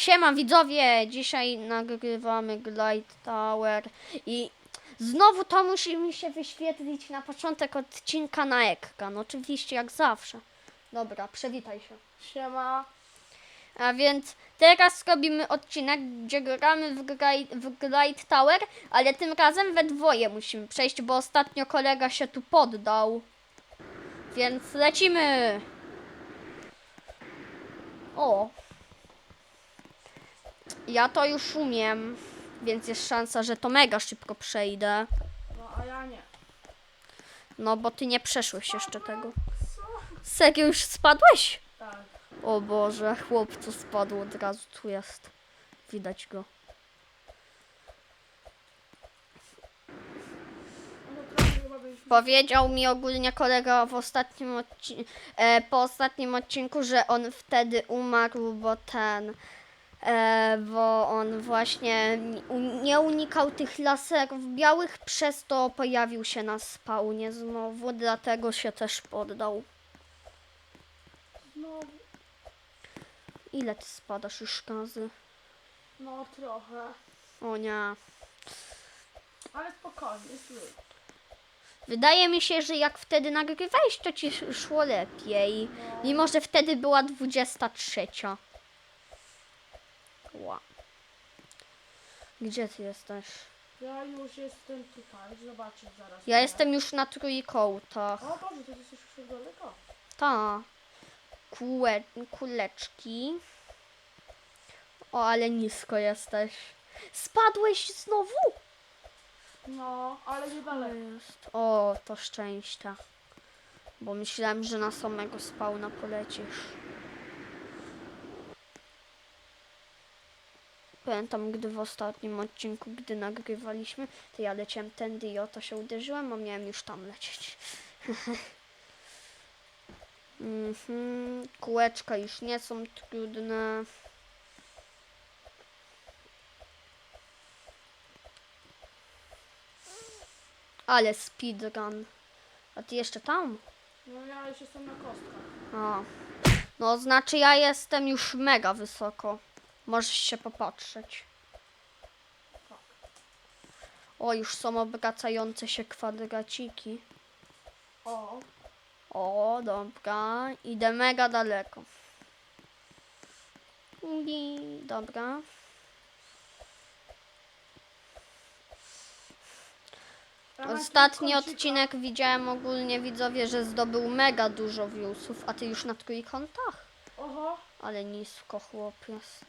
Siema widzowie, dzisiaj nagrywamy Glide Tower i znowu to musi mi się wyświetlić na początek odcinka na ekran, oczywiście jak zawsze. Dobra, przywitaj się. Siema. A więc teraz robimy odcinek, gdzie gramy w Glide, w Glide Tower, ale tym razem we dwoje musimy przejść, bo ostatnio kolega się tu poddał. Więc lecimy! O! Ja to już umiem, więc jest szansa, że to mega szybko przejdę. No a ja nie. No bo ty nie przeszłeś jeszcze tego. Serio już spadłeś? Tak. O Boże, chłopcu spadł od razu, tu jest. Widać go. No. Powiedział mi ogólnie kolega w ostatnim odci- e, po ostatnim odcinku, że on wtedy umarł, bo ten, bo on właśnie nie unikał tych laserów białych, przez to pojawił się na spawnie znowu, dlatego się też poddał. No, Ile ty spadasz już razy? no trochę. O nie. Ale spokojnie, luz. Wydaje mi się, że jak wtedy nagrywałeś, to ci sz- szło lepiej. No. Mimo, że wtedy była 23. Gdzie ty jesteś? Ja już jestem tutaj, zobaczysz zaraz. Ja jestem już na trójkątach. O Boże, to jesteś już daleko. Ta. Kółe, kuleczki. O, ale nisko jesteś. Spadłeś znowu? No, ale niedaleko. Jest. O, to szczęście. Bo myślałem, że na samego spawna polecisz. Pamiętam, gdy w ostatnim odcinku, gdy nagrywaliśmy, to ja leciałem tędy i o to się uderzyłem, a miałem już tam lecieć. mhm. Kółeczka już nie są trudne. Ale speedrun. A ty jeszcze tam? No ja już jestem na kostkach. A. No, znaczy ja jestem już mega wysoko. Możesz się popatrzeć. O, już są obracające się kwadraciki. O, O, dobra. Idę mega daleko. I, dobra. Ostatni odcinek widziałem ogólnie widzowie, że zdobył mega dużo viewsów, a ty już na trójkątach? Oho, Ale nisko chłop jest.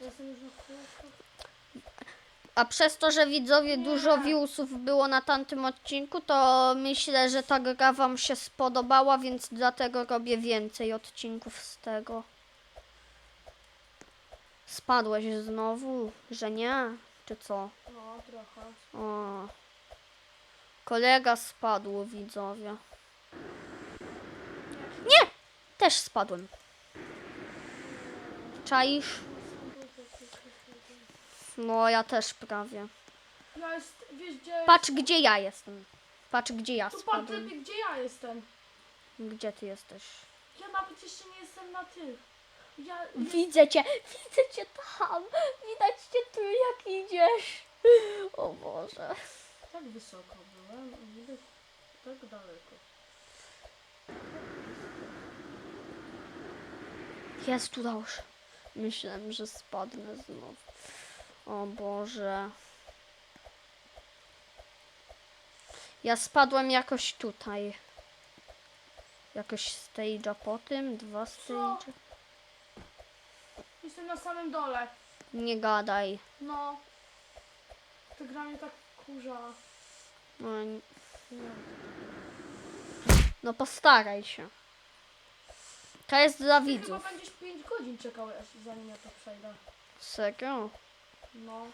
A przez to, że widzowie dużo viewsów było na tamtym odcinku, to myślę, że ta gra wam się spodobała, więc dlatego robię więcej odcinków z tego. Spadłeś znowu, że nie? Czy co? No, trochę. O. Kolega spadł, widzowie. Nie! Też spadłem. Czaisz? No, ja też prawie. Ja jest, wiesz gdzie... Patrz, gdzie ja jestem. Patrz, gdzie ja Tu patrz spadłem. lepiej, gdzie ja jestem. Gdzie ty jesteś? Ja nawet jeszcze nie jestem na tych. Ja... Widzę cię, widzę cię tam. Widać cię tu, jak idziesz. O Boże. Tak wysoko byłem, a widać tak daleko. Jest tu już. Myślałem, że spadnę znowu. O Boże. Ja spadłem jakoś tutaj. Jakoś stage'a po tym, dwa stage. Jestem na samym dole. Nie gadaj. No. Ta gra mnie tak kurza. No, no postaraj się. To jest dla widzów. Będziesz 5 godzin czekał, aż- zanim ja to przejdę. Serio? No.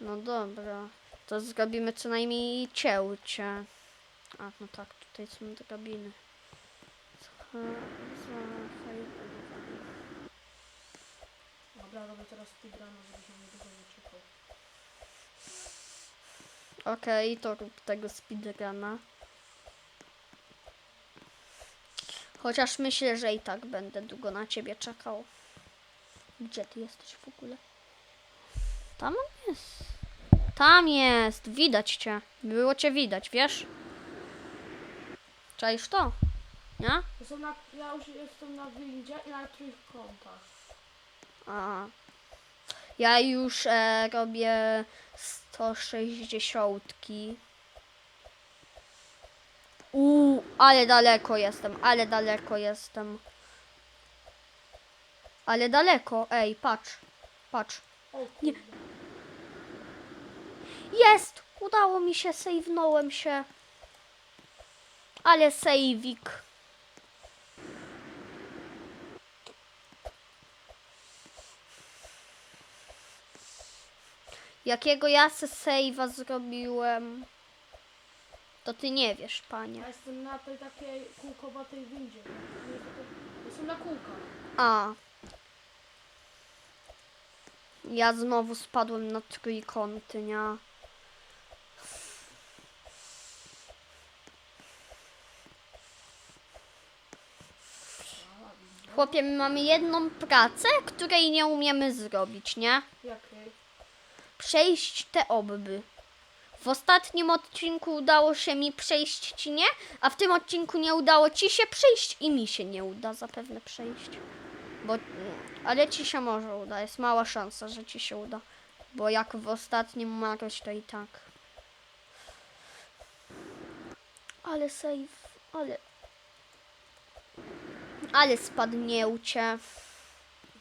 No dobra. To zrobimy co najmniej cięcie. A, no tak, tutaj są. Za- za- Dobra, robię teraz speedrun, żebyś mnie długo nie czekał. Okej, to rób tego speedruna. Chociaż myślę, że i tak będę długo na ciebie czekał. Gdzie ty jesteś w ogóle? Tam on jest. Tam jest. Widać cię. Było cię widać, wiesz? Czaisz to? Nie? Na, ja już jestem na windzie i na trójkątach. A. Ja już e, robię 160. Uuu, ale daleko jestem, ale daleko jestem. Ale daleko, ej, patrz, patrz. Nie. Jest! Udało mi się, save'nąłem się. Ale save'ik. Jakiego ja se save'a zrobiłem? To ty nie wiesz, panie. Ja jestem na tej takiej kółkowatej windzie. Jestem na kółkach. A. Ja znowu spadłem na trójkąty, nie? Chłopie, my mamy jedną pracę, której nie umiemy zrobić, nie? Jakiej? Przejść te obby. W ostatnim odcinku udało się mi przejść ci nie, a w tym odcinku nie udało ci się przejść i mi się nie uda zapewne przejść. Bo, ale ci się może uda, jest mała szansa, że ci się uda. Bo jak w ostatnim umarłeś, to i tak. Ale save, ale... Ale spadnięcie.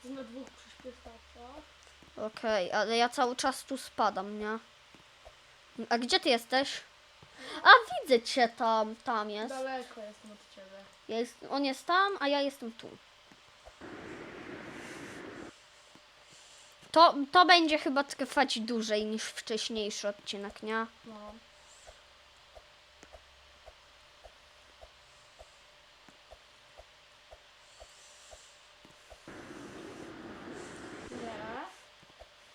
Na dwóch. Okej, ale ja cały czas tu spadam, nie? A gdzie ty jesteś? A widzę cię tam, tam jest. Daleko jestem od ciebie. Ja jest. On jest tam, a ja jestem tu. To, to będzie chyba trwać dłużej niż wcześniejszy odcinek, nie? No. Nie.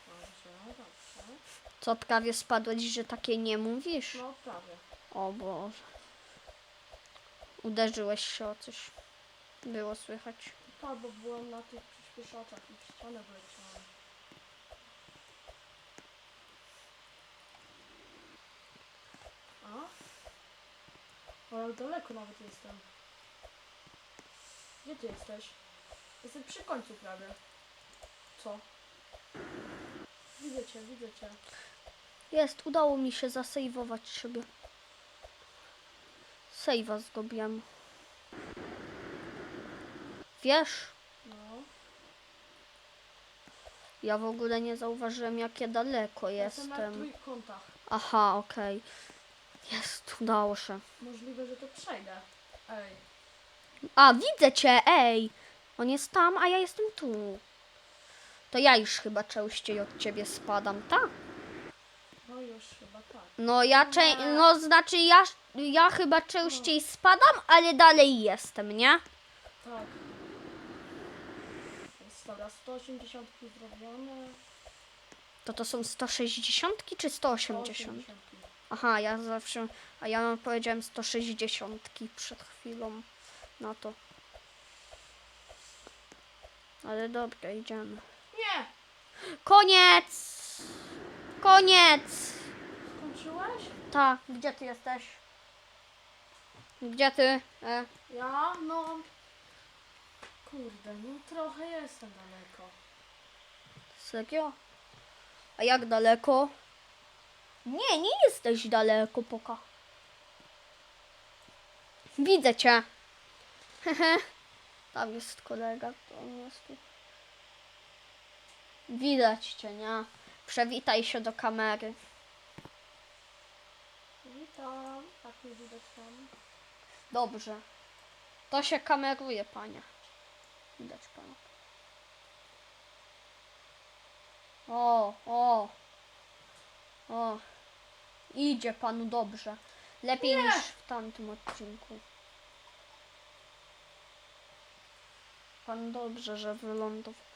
Dobrze, dobrze. Co prawie spadłeś, że takie nie mówisz? No prawie. O Boże. Uderzyłeś się o coś. Było słychać. Tak, bo byłem na tych przyspieszaczach i ścianę wleciałem. A? Jak daleko nawet jestem. Gdzie ty jesteś? Jestem przy końcu prawie. Co? Widzę cię, widzę cię. Jest, udało mi się zasejwować sobie. Sejwa zgubiłem. Wiesz, No. ja w ogóle nie zauważyłem, jakie daleko Jestem na jestem. trójkątach. Aha, okej. Jest, udało się. Możliwe, że to przejdę. Ej. A, widzę cię, ej! On jest tam, a ja jestem tu. To ja już chyba częściej od ciebie spadam, tak? No już chyba tak. No ja czę... Nie. no znaczy ja, ja chyba częściej spadam, ale dalej jestem, nie? Tak. Jest dobra, 180 zrobione. To to są 160 czy 180? 180. Aha, ja zawsze, a ja powiedziałem 160 przed chwilą na to. Ale dobra, idziemy. Nie! Koniec! Koniec! Skończyłeś? Ta, gdzie ty jesteś? Gdzie ty? E, Ja? No. Kurde, no trochę jestem daleko. serio? A jak daleko? Nie, nie jesteś daleko, poka. Widzę cię. Hehe. Tam jest kolega, to on jest tu. Widać cię, nie? Przewitaj się do kamery. Witam. Tak nie widać tam. Dobrze. To się kameruje, panie. Widać pana. O, o. O. Idzie panu dobrze. Lepiej Nie. niż w tamtym odcinku. Pan dobrze, że wylądował.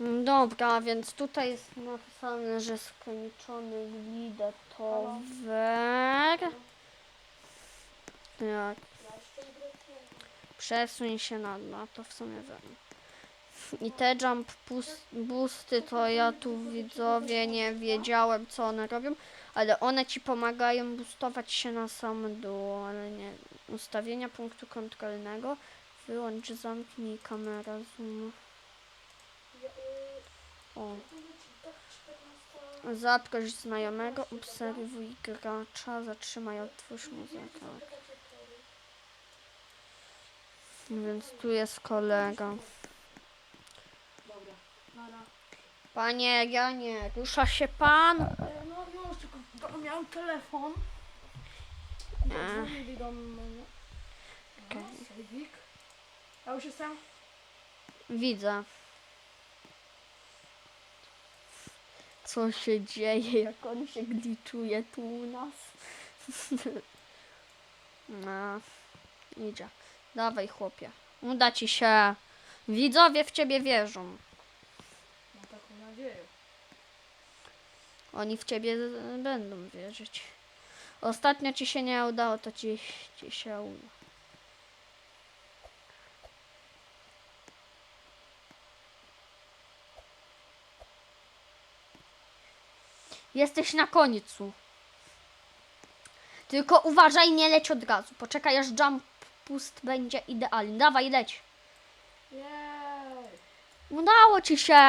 Mm, Dobra, więc tutaj jest napisane, że skończony widetower. Tak. Przesuń się na, na to w sumie wiem. I te jump boosty to ja tu widzowie nie wiedziałem co one robią, ale one ci pomagają boostować się na sam dół, ale nie. Ustawienia punktu kontrolnego. Wyłącz, zamknij kamerę zoom. O. tak 14. Zaproś znajomego, obserwuj gracza, zatrzymaj, otwórz muzykę. Więc tu jest kolega. Panie Janie, rusza się pan? E, No już, tylko to miałem telefon. Nie. Dzwonili do mnie. No, sejwik. Ja już jestem. Widzę. Co się dzieje, jak on się gliczuje tu u nas? No, idzie. Dawaj chłopie. Uda ci się. Widzowie w ciebie wierzą. Mam taką nadzieję. Oni w ciebie będą wierzyć. Ostatnio ci się nie udało, to ci, ci się uda. Jesteś na końcu. Tylko uważaj, nie leć od razu. Poczekaj, aż jump pust będzie idealny. Dawaj, leć. Udało ci się.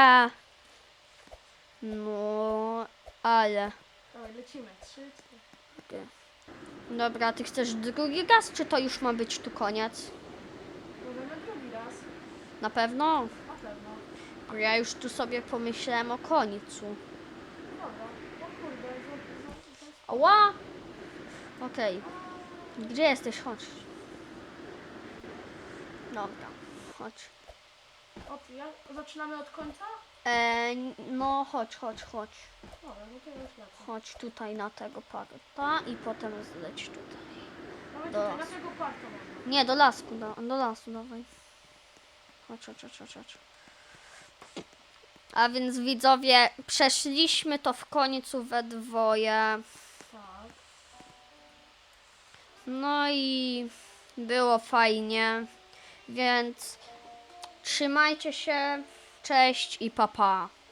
No, ale. Dawaj, lecimy. Trzy, cztery. Dobra, ty chcesz drugi raz, czy to już ma być tu koniec? Możemy drugi raz. Na pewno? Na pewno. Bo Ja już tu sobie pomyślałem o końcu. Dobra. O kurde, z, z, z, Ała! Okej. Gdzie jesteś? Chodź. Dobra, chodź. o, ja, zaczynamy od końca? E, no, chodź, chodź, chodź. Dobra, no to ja już lecę. Chodź tutaj na tego parta i potem zleć tutaj. Mamy Do tutaj, na lasu. tego można. Nie, do lasku, do, do lasu dawaj. Chodź, chodź, chodź, chodź, chodź. A więc widzowie, przeszliśmy to w końcu we dwoje. No i było fajnie. Więc trzymajcie się. Cześć i papa. Pa.